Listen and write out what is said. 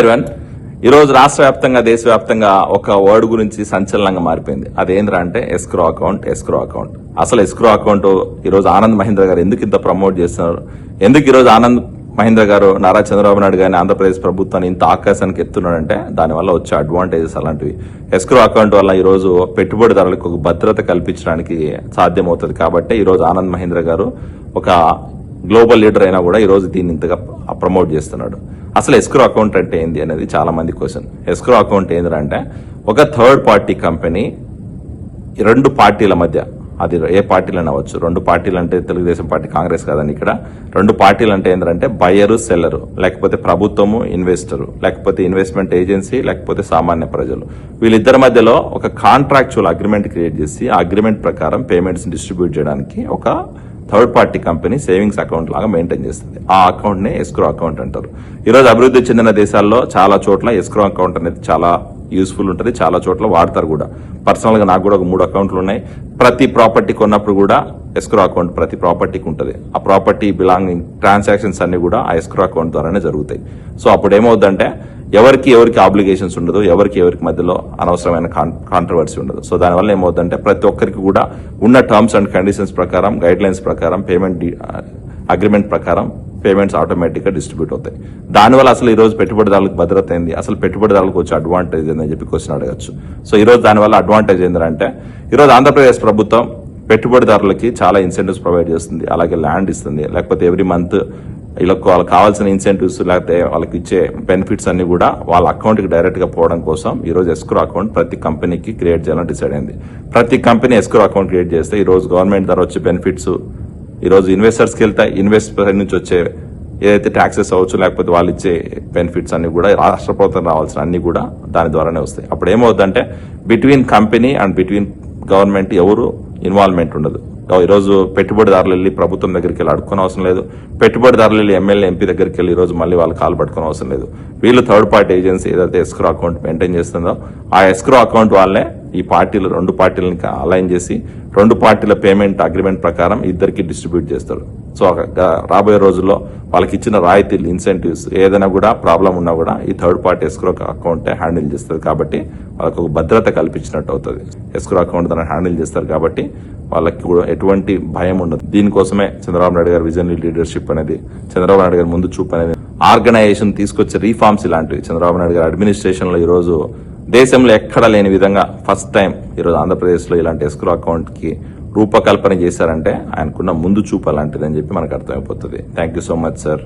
Everyone ఈరోజు రాష్ట్ర వ్యాప్తంగా దేశవ్యాప్తంగా ఒక వర్డ్ గురించి సంచలనంగా మారిపోయింది. అదేంద్రా అంటే ఎస్క్రో అకౌంట్ ఎస్క్రో అకౌంట్. అసలు ఎస్క్రో అకౌంట్ ఈరోజు ఆనంద్ మహేంద్ర గారు ఎందుకు ఇంత ప్రమోట్ చేస్తున్నారు? ఎందుకు ఈరోజు ఆనంద్ మహేంద్ర గారు నారా చంద్రబాబు నాయుడు గారిని ఆంధ్రప్రదేశ్ ప్రభుత్వాన్ని ఇంత ఆకాశానికి ఎత్తున్నాడంటే దానివల్ల వచ్చే అడ్వాంటేజెస్ అలాంటివి. ఎస్క్రో అకౌంట్ వల్ల ఈ రోజు పెట్టుబడిదారులకు ఒక భద్రత కల్పించడానికి సాధ్యమవుతుంది. కాబట్టి ఈ రోజు ఆనంద్ మహేంద్ర గారు ఒక గ్లోబల్ లీడర్ అయినా కూడా ఈ రోజు దీన్ని ఇంతగా ప్రమోట్ చేస్తున్నాడు. అసలు ఎస్క్రో అకౌంట్ అంటే ఏంది అనేది చాలా మంది క్వశ్చన్. ఎస్క్రో అకౌంట్ ఏంటంటే ఒక థర్డ్ పార్టీ కంపెనీ రెండు పార్టీల మధ్య అది ఏ పార్టీలు అనవచ్చు రెండు పార్టీలు అంటే తెలుగుదేశం పార్టీ కాంగ్రెస్ కాదని ఇక్కడ. రెండు పార్టీలు అంటే ఏంటంటే బయ్యరు సెల్లరు లేకపోతే ప్రభుత్వము ఇన్వెస్టరు లేకపోతే ఇన్వెస్ట్మెంట్ ఏజెన్సీ లేకపోతే సామాన్య ప్రజలు. వీళ్ళిద్దరి మధ్యలో ఒక కాంట్రాక్చువల్ అగ్రిమెంట్ క్రియేట్ చేసి ఆ అగ్రిమెంట్ ప్రకారం పేమెంట్స్ డిస్ట్రిబ్యూట్ చేయడానికి ఒక third party company savings account లాగా మెయింటైన్ చేస్తుంది. ఆ అకౌంట్ నే ఎస్క్రో అకౌంట్ అంటారు. ఈరోజు అభివృద్ధి చెందిన దేశాల్లో చాలా చోట్ల ఎస్క్రో అకౌంట్ అనేది చాలా యూస్ఫుల్ ఉంటుంది. చాలా చోట్ల వాడతారు కూడా. పర్సనల్గా నాకు కూడా ఒక మూడు అకౌంట్లు ఉన్నాయి. ప్రతి ప్రాపర్టీ కొన్నప్పుడు కూడా ఎస్క్రో అకౌంట్ ప్రతి ప్రాపర్టీకి ఉంటుంది. ఆ ప్రాపర్టీ బిలాంగింగ్ ట్రాన్సాక్షన్స్ అన్ని కూడా ఆ ఎస్క్రో అకౌంట్ ద్వారానే జరుగుతాయి. సో అప్పుడు ఏమవుతుందంటే ఎవరికి ఎవరికి ఆబ్లిగేషన్స్ ఉండదు ఎవరికి ఎవరికి మధ్యలో అనవసరమైన కాంట్రవర్సీ ఉండదు. సో దానివల్ల ఏమవుతుందంటే ప్రతి ఒక్కరికి కూడా ఉన్న టర్మ్స్ అండ్ కండిషన్స్ ప్రకారం గైడ్ లైన్స్ ప్రకారం పేమెంట్ అగ్రిమెంట్ uh, ప్రకారం పేమెంట్స్ ఆటోమేటిక్గా డిస్ట్రిబ్యూట్ అవుతాయి. దానివల్ల అసలు ఈరోజు పెట్టుబడిదారులకు భద్రత ఏంది? అసలు పెట్టుబడిదారులకు వచ్చే అడ్వాంటేజ్ ఏందని చెప్పి క్వశ్చన్ అడగచ్చు. సో ఈ రోజు దానివల్ల అడ్వాంటేజ్ ఏంటంటే ఈరోజు ఆంధ్రప్రదేశ్ ప్రభుత్వం పెట్టుబడిదారులకి చాలా ఇన్సెంటివ్స్ ప్రొవైడ్ చేస్తుంది. అలాగే ల్యాండ్ ఇస్తుంది. లేకపోతే ఎవ్రీ మంత్ వీళ్ళకు వాళ్ళకి కావాల్సిన ఇన్సెంటివ్స్ లేకపోతే వాళ్ళకి ఇచ్చే బెనిఫిట్స్ అన్ని కూడా వాళ్ళ అకౌంట్కి డైరెక్ట్గా పోవడం కోసం ఈరోజు ఎస్క్రో అకౌంట్ ప్రతి కంపెనీకి క్రియేట్ చేయాలని డిసైడ్ అయింది. ప్రతి కంపెనీ ఎస్క్రో అకౌంట్ క్రియేట్ చేస్తే ఈరోజు గవర్నమెంట్ ద్వారా వచ్చే బెనిఫిట్స్ ఈరోజు ఇన్వెస్టర్స్కి వెళ్తే వెళ్తాయి ఇన్వెస్టర్ నుంచి వచ్చే ఏదైతే ట్యాక్సెస్ అవ్వచ్చు లేకపోతే వాళ్ళు ఇచ్చే బెనిఫిట్స్ అన్ని కూడా రాష్ట్ర ప్రభుత్వం రావాల్సిన అన్ని కూడా దాని ద్వారానే వస్తాయి. అప్పుడు ఏమవుతుందంటే between company and between government ఎవరు ఇన్వాల్వ్మెంట్ ఉండదు. ఈరోజు పెట్టుబడిదారులు వెళ్ళి ప్రభుత్వం దగ్గరికి వెళ్ళి అడుక్కునే అవసరం లేదు. పెట్టుబడిదారులు వెళ్ళి ఎమ్మెల్యే ఎంపీ దగ్గరికి వెళ్ళి ఈరోజు రోజు మళ్ళీ వాళ్ళు కాలు పట్టుకునే అవసరం లేదు. వీళ్ళు థర్డ్ పార్టీ ఏజెన్సీ ఏదైతే ఎస్క్రో అకౌంట్ మెయింటైన్ చేస్తుందో ఆ ఎస్క్రో అకౌంట్ వాళ్ళే ఈ పార్టీలు రెండు పార్టీలను అలైన్ చేసి రెండు పార్టీల పేమెంట్ అగ్రిమెంట్ ప్రకారం ఇద్దరికి డిస్ట్రిబ్యూట్ చేస్తారు. సో రాబోయే రోజుల్లో వాళ్ళకి ఇచ్చిన రాయితీలు ఇన్సెంటివ్స్ ఏదైనా కూడా ప్రాబ్లం ఉన్నా కూడా ఈ third party escrow account handle చేస్తుంది కాబట్టి వాళ్ళకు ఒక భద్రత కల్పించినట్టు అవుతుంది. ఎస్క్రో అకౌంట్ దాన్ని హ్యాండిల్ చేస్తారు కాబట్టి వాళ్ళకి కూడా ఎటువంటి భయం ఉండదు. దీనికోసమే చంద్రబాబు నాయుడు గారి విజన్ లీడర్షిప్ అనేది చంద్రబాబు నాయుడు గారి ముందు చూపు అనేది ఆర్గనైజేషన్ తీసుకొచ్చే రీఫార్మ్స్ ఇలాంటివి. చంద్రబాబు నాయుడు గారి అడ్మినిస్ట్రేషన్లో ఈ రోజు దేశంలో ఎక్కడ లేని విధంగా ఫస్ట్ టైం ఈరోజు ఆంధ్రప్రదేశ్లో ఇలాంటి ఎస్క్రో అకౌంట్కి రూపకల్పన చేశారంటే ఆయనకున్న ముందు చూపు అలాంటిదని చెప్పి మనకు అర్థమైపోతుంది. Thank you so much sir